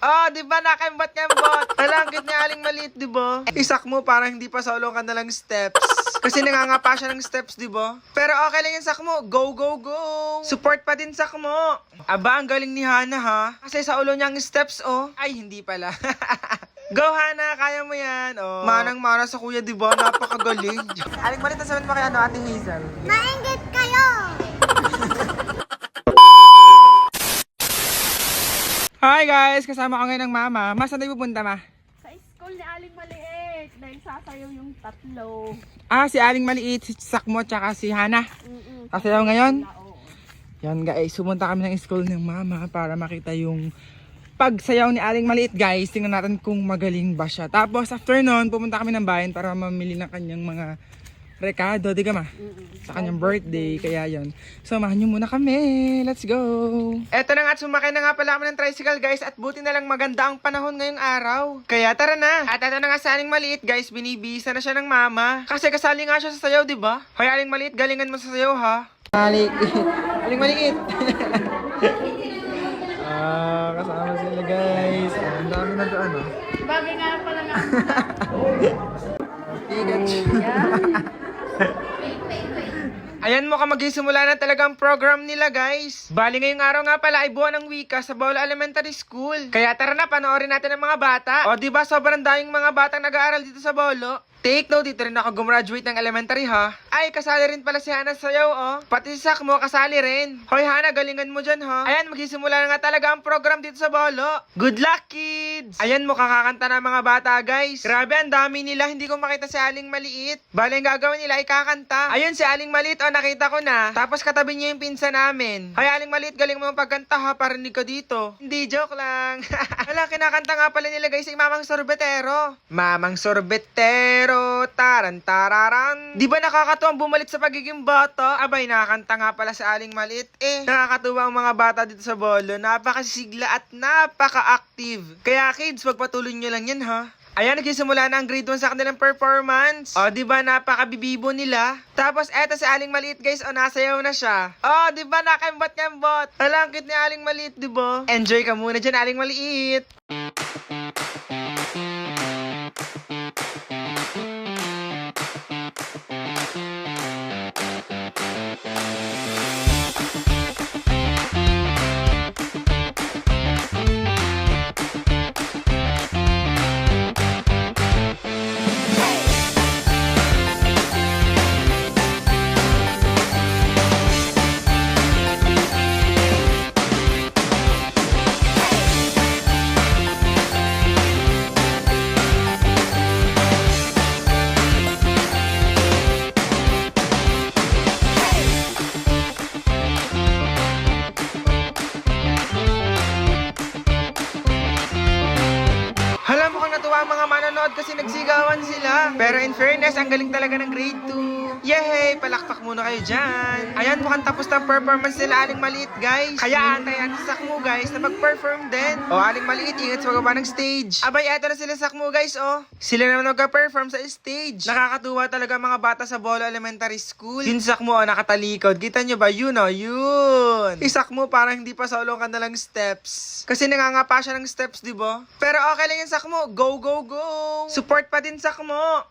Oh, di ba nakembot-kembot? Talangkit ni Aling Maliit, di ba? Isak mo parang hindi pa solo ka na lang steps. Kasi nangangapa siya ng steps, di ba? Pero okay lang yung sak mo. Go, go, go! Support pa din sak mo. Aba, ang galing ni Hana ha. Kasi sa ulo niya ang steps, oh. Ay, hindi pala. Go, Hana! Kaya mo yan! Oh. Manang-mana sa kuya, di ba? Napakagaling. Aling Maliit, nasabihin mo kay ano, Ate Hazel? Maingit kayo! Hi guys! Kasama ko ngayon ng mama. Ma, saan tayo pupunta, ma? Sa school ni Aling Maliit, dahil sasayaw yung tatlo. Ah, si Aling Maliit, si Sakmo, tsaka si Hana. Mm-mm. Kasayaw ngayon? Oo. Yan guys, sumunta kami ng school ng mama para makita yung pagsayaw ni Aling Maliit guys. Tingnan natin kung magaling ba siya. Tapos after nun, pumunta kami ng bayan para mamili ng kanyang mga rekado, di ka ma? Sa kanyang birthday, kaya yon. Samahan niyo muna kami. Let's go! Eto na nga, at sumakay na nga pala kami ng tricycle guys at buti na lang maganda ang panahon ngayong araw. Kaya tara na! At eto na nga sa Aling Maliit guys, binibisa na siya ng mama. Kasi kasali nga siya sa sayaw, di ba? Hoy Aling Maliit, galingan mo sa sayaw ha. Aling, Aling Maliit! Ah, kasama sila guys. Ah, Ang dami na doon, oh. Bagay nga pala nga. Pikachu. Ayan mo ka magsisimula na talaga ang program nila guys. Bali ngayong araw nga pala ay buwan ng wika sa Bawla Elementary School. Kaya tara na panoorin natin ang mga bata. O di ba sobrang daming mga batang nag-aaral dito sa Bolo? Take note, dito rin ako gumraduate ng elementary ha. Ay, kasali rin pala si Hana sayaw oh. Pati si Sakmo kasali rin. Hoy Hana, galingan mo dyan ha. Ayan, magsisimula na nga talaga ang program dito sa Bolo. Good luck kids! Ayan mo, kakakanta na mga bata guys. Grabe, ang dami nila. Hindi ko makita si Aling Maliit. Bali, ang gagawin nila ay kakanta. Ayun, si Aling Maliit, oh, nakita ko na. Tapos katabi niya yung pinsa namin. Hoy, Aling Maliit, galing mo pagkanta ha, parinig ka dito. Hindi, joke lang. Wala, kinakanta nga pala nila guys, yung Mamang Sorbetero. Mamang Sorbetero, tarantararan. Di ba nakakatuwang bumalik sa pagiging bata? Abay, nakakanta nga pala sa Aling Maliit. Eh, nakakatuwa ang mga bata dito sa Bolo. Napakasigla at napaka-active. Kaya kids, pagpatuloy nyo lang yan ha. Ayan, nagsisimula na ang grade 1 sa kanilang performance. O, di ba napakabibibo nila? Tapos, eto si Aling Maliit, guys. O, nasayaw na siya. O, di ba nakembot-kembot? Alang cute ni Aling Maliit, di ba? Enjoy ka muna dyan, Aling Maliit. Fairness, ang galing talaga ng grade 2. Yehey! Palakpak muna kayo dyan. Ayan, mukhang tapos na ang performance nila Aling Maliit, guys. Kaya antayan sa Sakmo, guys, na mag-perform din. O, Aling Maliit, ingat sa pagbaba ng stage. Abay, eto na sila Sakmo, guys, oh. Sila naman mag-perform sa stage. Nakakatuwa talaga ang mga bata sa Bolo Elementary School. Yung Sakmo, oh, nakatalikod. Kita nyo ba? Yun, oh, yun. Isak mo, parang hindi pa solo ka na lang steps. Kasi nangangapa siya ng steps, di ba? Pero okay lang yung Sakmo. Go, go, go! Support pa din Sakmo.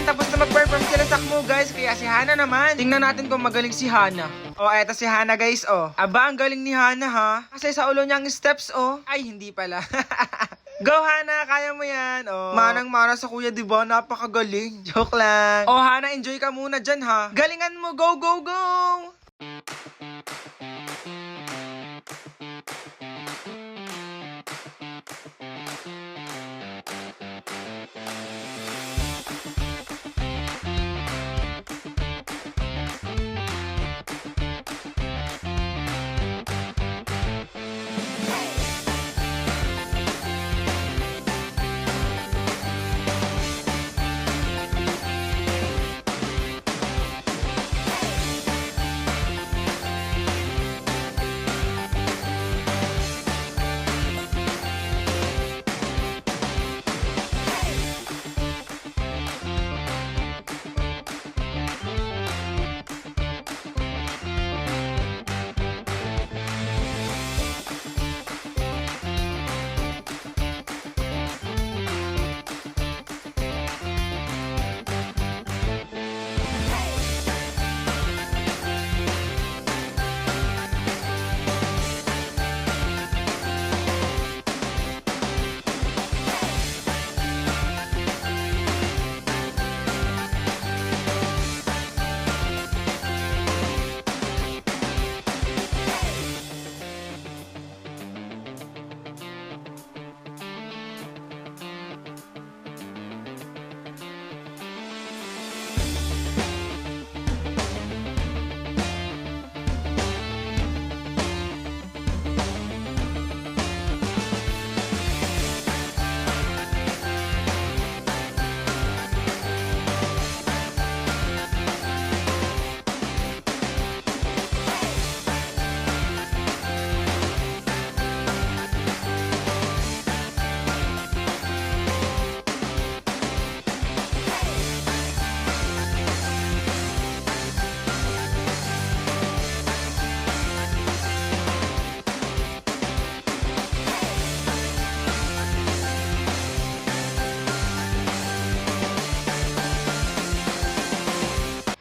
Ayan, tapos na mag-perform sila sa Akmo guys. Kaya si Hana naman. Tingnan natin kung magaling si Hana. O, oh, eto si Hana guys, oh. Aba, ang galing ni Hana ha. Kasi sa ulo niya ang steps, oh. Ay, hindi pala. Go Hana, kaya mo yan. Oh. Manang-mana sa kuya, di ba? Napakagaling. Joke lang. Oh Hana, enjoy ka muna dyan ha. Galingan mo, go, go, go!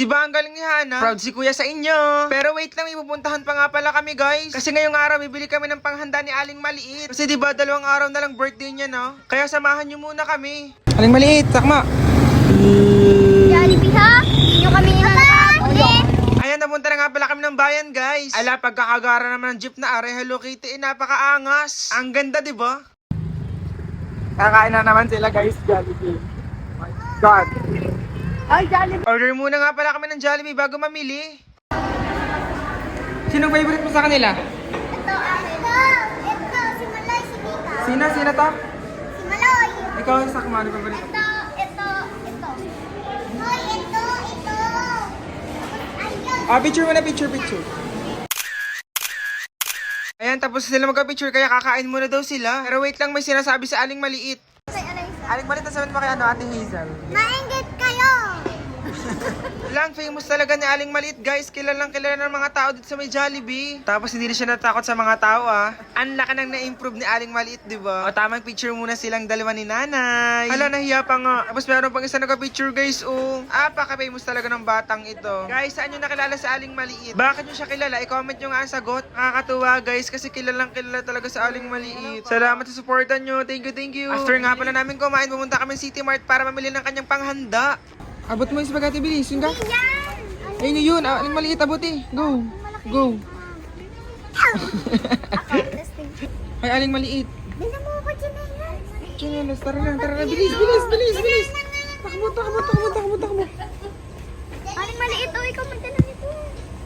Di ba ang galing ni Hana? Proud si kuya sa inyo. Pero wait lang, may pupuntahan pa nga pala kami guys. Kasi ngayong araw, bibili kami ng panghanda ni Aling Maliit. Kasi di ba dalawang araw na lang birthday niya, no? Kaya samahan niyo muna kami. Aling Maliit, sakma. Jollibee ha? Hindi nyo kami nakakabuli. Ayan, napunta na nga pala kami ng bayan, guys. Ala, pagkakagara naman ng jeep na are, Hello Kitty, eh, napakaangas. Ang ganda, di ba? Kakain na naman sila, guys, Jollibee. My God. Ay, Jollibee. Order muna nga pala kami ng Jollibee bago mamili. Sinong favorite mo sa kanila? Ito, ito, ito, si Maloy, si Mika. Sina, sina to? Si Maloy. Ikaw yung sakma, ano favorite mo? Ito, ito, ito. Hoy, ito, ito. Ayun. Ah, picture muna, picture, picture. Ayan, tapos sila magka-picture kaya kakain muna daw sila. Pero wait lang, may sinasabi sa Aling Maliit. Aling Maliit, nasabihin mo kay ano, Ate Hazel. Maingit kayo. Lang, famous talaga ni Aling Maliit, guys. Kilalang kilala ng mga tao dito sa may Jollibee. Tapos hindi rin siya natakot sa mga tao, ah. Ang laki nang na-improve ni Aling Maliit, di ba? O, tamang picture muna silang dalawa ni Nanay. Hala, nahiya pa nga. Tapos meron pang isa nagka-picture, guys, oh. Ah, paka-famous talaga ng batang ito. Guys, saan nyo nakilala sa Aling Maliit? Bakit nyo siya kilala? I-comment nyo nga ang sagot. Nakakatuwa, guys, kasi kilalang kilala talaga sa Aling Maliit. Salamat sa supportan nyo. Thank you, thank you. After nga pala namin kumain, pumunta kami City Mart para mamili ng kanyang panghanda. Abot mo yung spaghetti, bilis. Yun ka? Ayun na yun, ah, aling maliit abot eh. Go. Go. Ako. Ay, aling maliit. Bilang mo ko dyan na yan. Chinelas, tara na, tara na. Bilis, bilis, bilis, bilis. Takbo, takbo, takbo, takbo, takbo. Aling maliit, oh, ikaw magdala nito.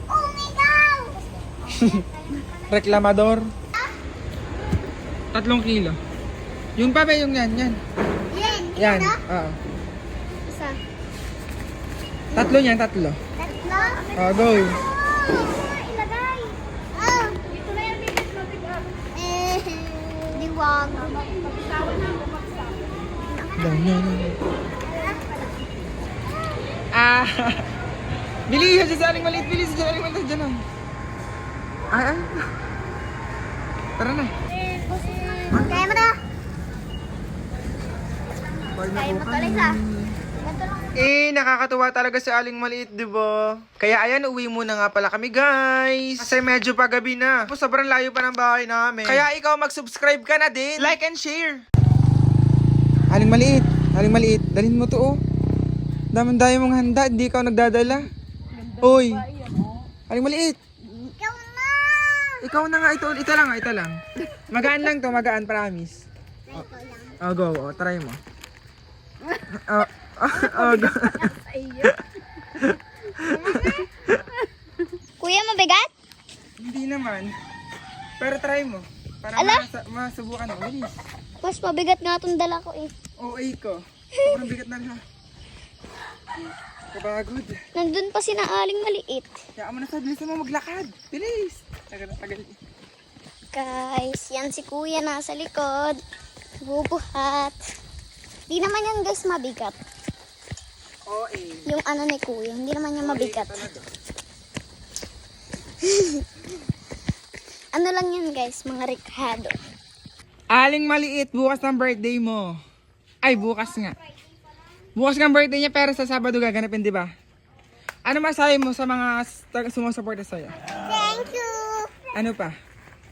Oh, ikaw. Reklamador. Tatlong kilo. Yung pa ba yung yan, yan. Yan. Yan, oo. Tatlo yan, tatlo. Tatlo. Oh, go. Oh, ilagay. Oh. Ito na yan, bilis mo. Eh, diwag. Ah. Bilis, sa aling maliit, bilis, sa aling maliit, dyan lang. Ay, ay. Tara na. Kaya mo na. Kaya mo to, Lisa. Eh, nakakatuwa talaga si Aling Maliit, di ba? Kaya ayan, uwi muna nga pala kami, guys. Kasi medyo pagabi na. Tapos sobrang layo pa ng bahay namin. Kaya ikaw, mag-subscribe ka na din. Like and share. Aling Maliit, Aling Maliit, dalhin mo to, oh. Daman dayo mong handa, hindi ikaw nagdadala. Uy, Aling Maliit. Ikaw na! Ikaw na nga, ito, ito lang, ito lang. Magaan lang to, magaan, promise. Ito lang. Oh, go, oh, try mo. Oh, oh. Kuya, mabigat? Hindi naman. Pero try mo. Para Ala? masa- masubukan mo. Bilis. Mas mabigat nga itong dala ko eh. OA ko. Sobrang bigat na ha. Kapagod. Nandun pa si na aling maliit. Kaya mo na sa bilis mo maglakad. Bilis. Tagal na tagal. Guys, yan si kuya nasa likod. Bubuhat. Di naman yan guys mabigat. OA. Yung ano ni kuya, hindi naman yan mabigat. Ano lang yan guys, mga rekado. Aling maliit, bukas ng birthday mo. Ay, bukas nga. Bukas ng birthday niya pero sa Sabado gaganapin, di ba? Ano masabi mo sa mga sumusuporta sa'yo? Thank you! Ano pa?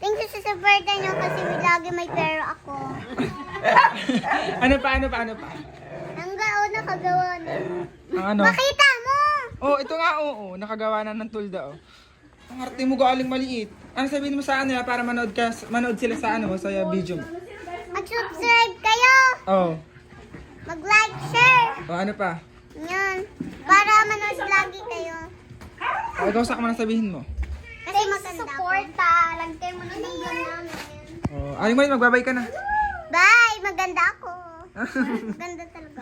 Thank you sa supporta niyo kasi lagi may pera ako. ano pa, ano pa, ano pa? Nakagawa na. Ang ano? Makita mo! Oh, ito nga, oo. nakagawa na ng tulda, oh. Ang arte mo galing maliit. Ano sabihin mo sa kanila para manood ka, manood sila sa ano mo, sa video mo? Mag-subscribe kayo! Oh. Mag-like, share! Oh, ano pa? Yan. Para manood lagi kayo. Oh, ikaw sa na sabihin mo. Kasi maganda Suporta. Lagay mo na ng namin. Oh, aling maliit, magbabay ka na. Bye! Maganda ako. Maganda talaga.